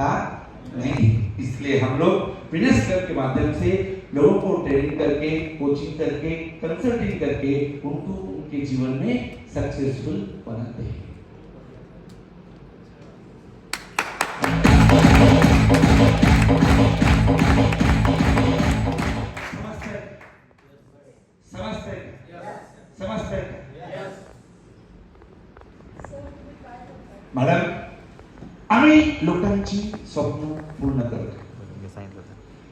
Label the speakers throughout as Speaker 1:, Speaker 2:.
Speaker 1: था? नहीं। इसलिए हम लोग क्लब के माध्यम से लोगों को ट्रेनिंग करके कोचिंग करके कंसल्टिंग करके उनको उनके जीवन में सक्सेसफुल बनाते हैं। मॅडम लोकांची स्वप्न पूर्ण करतो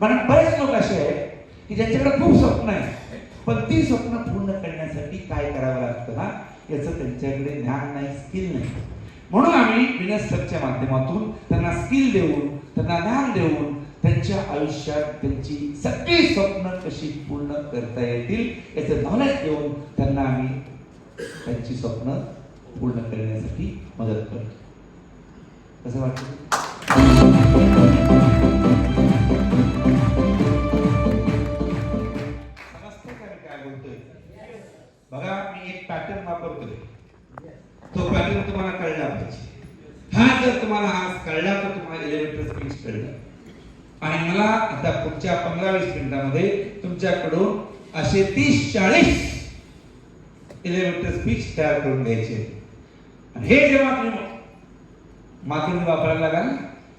Speaker 1: मॅडम बरेच लोक असे आहेत की ज्यांच्याकडे खूप स्वप्न आहे पण ती स्वप्न पूर्ण करण्यासाठी काय करावं लागतं ना? याचं त्यांच्याकडे ज्ञान नाही स्किल नाही. म्हणून आम्ही विनस सबच्या माध्यमातून त्यांना स्किल देऊन त्यांना ज्ञान देऊन त्यांच्या आयुष्यात त्यांची सगळी स्वप्न कशी पूर्ण करता येतील याचं नॉलेज देऊन त्यांना आम्ही त्यांची स्वप्न पूर्ण करण्यासाठी मदत करतो. कसं वाटतं. बघा मी एक पॅटर्न वापरतोय. तो पॅटर्न तुम्हाला कळला पाहिजे. हा जर तुम्हाला आज कळला तर तुम्हाला एलिव्हेटर स्पीच कळलं. आणि मला आता पुढच्या पंधरा वीस मिनिटामध्ये तुमच्याकडून असे तीस चाळीस एलिव्हेटर स्पीच तयार करून द्यायचे आणि हे जेव्हा तुम्ही माध्यम वापरायला लागाल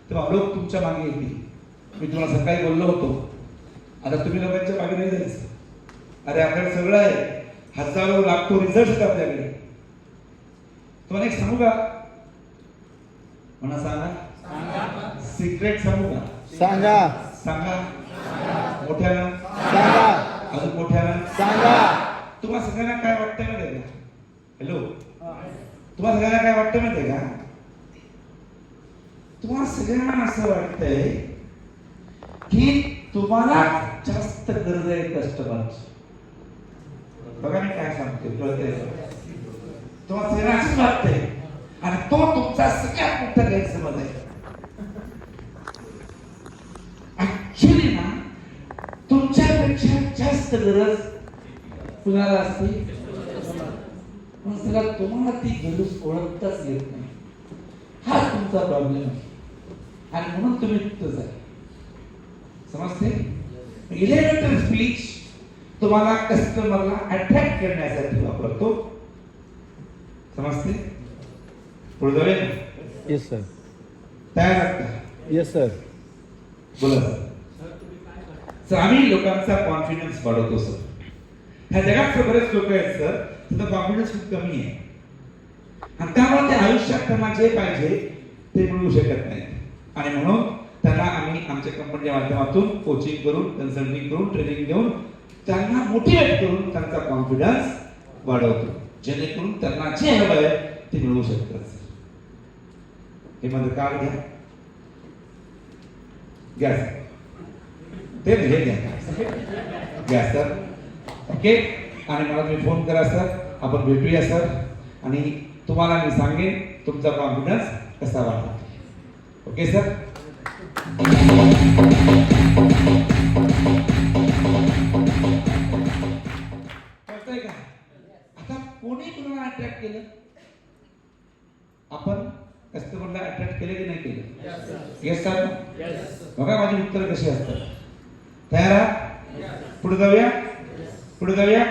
Speaker 1: तेव्हा लोक तुमच्या मागे येतील मी तुम्हाला सकाळी बोललो होतो. आता तुम्ही लोकांच्या मागे नाही जायचं. अरे आपल्याकडे सगळं आहे. हजारो लाखो रिझल्ट आहेत आपल्याकडे. तुम्हाला एक सांगू का? म्हणा सांगा. सिक्रेट सांगू का?
Speaker 2: सांगा.
Speaker 1: सांगा. मोठ्यानं
Speaker 2: सांगा.
Speaker 1: अजून मोठ्यानं
Speaker 2: सांगा.
Speaker 1: तुम्हाला सगळ्यांना काय वाटतंय माहिती का? हॅलो तुम्हाला सगळ्यांना काय वाटतं माहिती का? तुम्हाला सगळ्यांना असं वाटतंय की तुम्हाला जास्त गरज आहे कस्टमरची. बघा मी काय सांगतोय कळतंय तुम्हाला सगळ्यांना असंच वाटतंय. आणि तो तुमचा सगळ्यात मोठा गैरसमज आहे. ऍक्च्युली ना तुमच्यापेक्षा जास्त गरज कुणाला असते? पण सगळा तुम्हाला ती गरज ओळखताच येत नाही. हा तुमचा प्रॉब्लेम आहे. आणि म्हणून तुम्ही आहे समजते? इलेव्हेंटर स्पीच तुम्हाला कस्टमरला अट्रॅक्ट करण्यासाठी वापरतो. समजते? पुढे जाऊया?
Speaker 2: येस सर
Speaker 1: तयार
Speaker 2: येस सर
Speaker 1: बोला सर सर आम्ही लोकांचा कॉन्फिडन्स वाढवतो सर ह्या जगात सर बरेच लोक आहेत सर त्यांचा कॉन्फिडन्स खूप कमी आहे. आणि त्यामुळे ते आयुष्यात त्यांना जे पाहिजे ते मिळवू शकत नाहीत आणि म्हणून त्यांना आम्ही आमच्या कंपनीच्या माध्यमातून कोचिंग करून कन्सल्टिंग करून ट्रेनिंग देऊन त्यांना मोटिवेट करून त्यांचा कॉन्फिडन्स वाढवतो. जेणेकरून त्यांना जे हवं आहे ते मिळवू शकतात हे माझं कार्ड घ्या. गॅस ते हे घ्या. गॅस सर ओके आणि मला तुम्ही फोन करा सर आपण भेटूया सर आणि तुम्हाला मी सांगेन तुमचा कॉन्फिडन्स कसा वाढतो. Okay sir? कळतंय का? आता कोणी कुणाला अट्रॅक्ट केलं? आपण कस्टमरला अट्रॅक्ट केलं की नाही केलं? येस सर बघा माझी उत्तर कशी असतात. तयार आहात? पुढे जाऊया. पुढे जाऊया.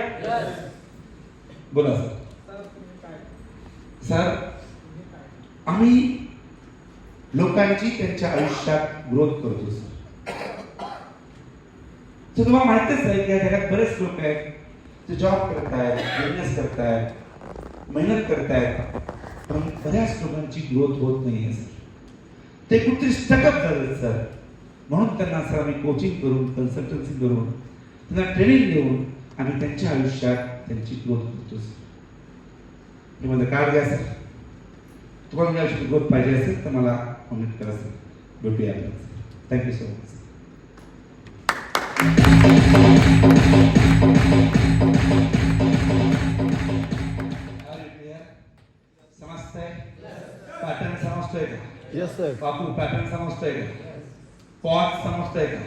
Speaker 1: बोला सर. सर आम्ही लोकांची त्यांच्या आयुष्यात ग्रोथ करतो सर तर तुम्हाला माहितच आहे की या जगात बरेच लोक आहेत ते जॉब करतायत बिझनेस करतायत मेहनत करतायत पण बऱ्याच लोकांची ग्रोथ होत नाही सर ते कुठेतरी स्टकअप झाले सर म्हणून त्यांना सर आम्ही कोचिंग करून कन्सल्टन्सी करून त्यांना ट्रेनिंग देऊन आम्ही त्यांच्या आयुष्यात त्यांची ग्रोथ करतो सर हे माझं कार्ड घ्या सर तुम्हाला ग्रोथ पाहिजे असेल तर मला कॉन्टॅक्ट करा सर. भेटूया thank you so much pattern समजतोय का
Speaker 2: येस सर
Speaker 1: बापू पॅटर्न समजतोय का? पॉज समजतोय का?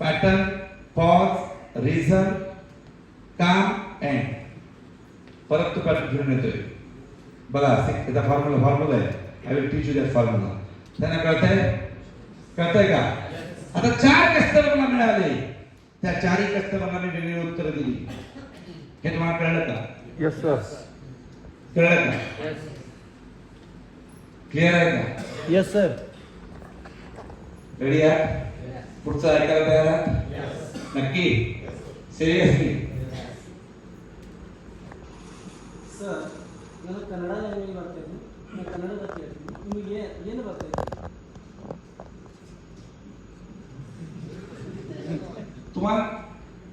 Speaker 1: पॅटर्न पॉज रिझन काम एंड परत तो पॅटर्न फिरून येतोय. बघा त्याचा फॉर्म्युला फॉर्म्युला आहे. I will teach you that formula त्यांना कळतंय? कळतंय का? आता चार कस्टमरला मिळाले. त्या चारही कस्टमरला मी वेगळी उत्तर दिली. हे तुम्हाला कळलं का?
Speaker 2: येस सर
Speaker 1: कळलं का? क्लिअर आहे का?
Speaker 2: येस सर
Speaker 1: रेडी आहे? पुढचं ऐकायला तयार आहात? नक्की? सिरियसली तुम्हाला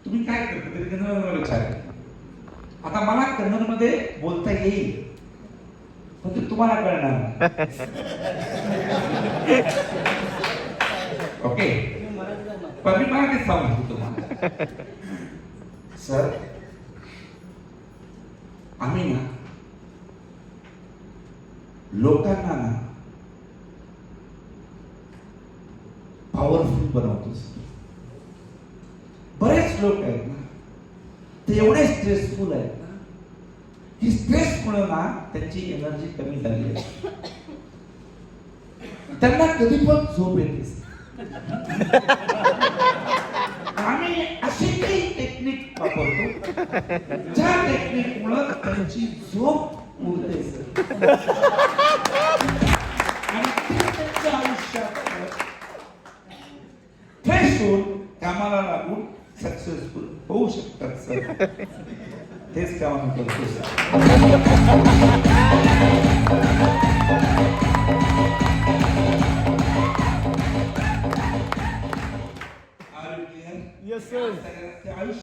Speaker 1: तुम्ही काय करता? तरी त्यांना विचार. आता मला कन्नडमध्ये बोलता येईल पण ते तुम्हाला कळणार ओके? पण मी मराठीत सांगतो तुम्हाला. सर आम्ही ना लोकांना ना पॉवरफुल बनवतो लोक आहेत ना. ते एवढे स्ट्रेसफुल आहेत ना. की स्ट्रेसमुळे ना त्यांची एनर्जी कमी झाली आहे. त्यांना कधी पण झोप येते आम्ही अशी काही टेक्निक वापरतो ज्या टेक्निक मुळे त्यांची झोप उरते आणि त्यांच्या आयुष्यात फ्रेश होऊन कामाला लागून सक्सेसफुल होऊ शकतात सर तेच काम आम्ही करतो sir Are you clear?
Speaker 2: Yes sir
Speaker 1: सगळ्यांचे आयुष्य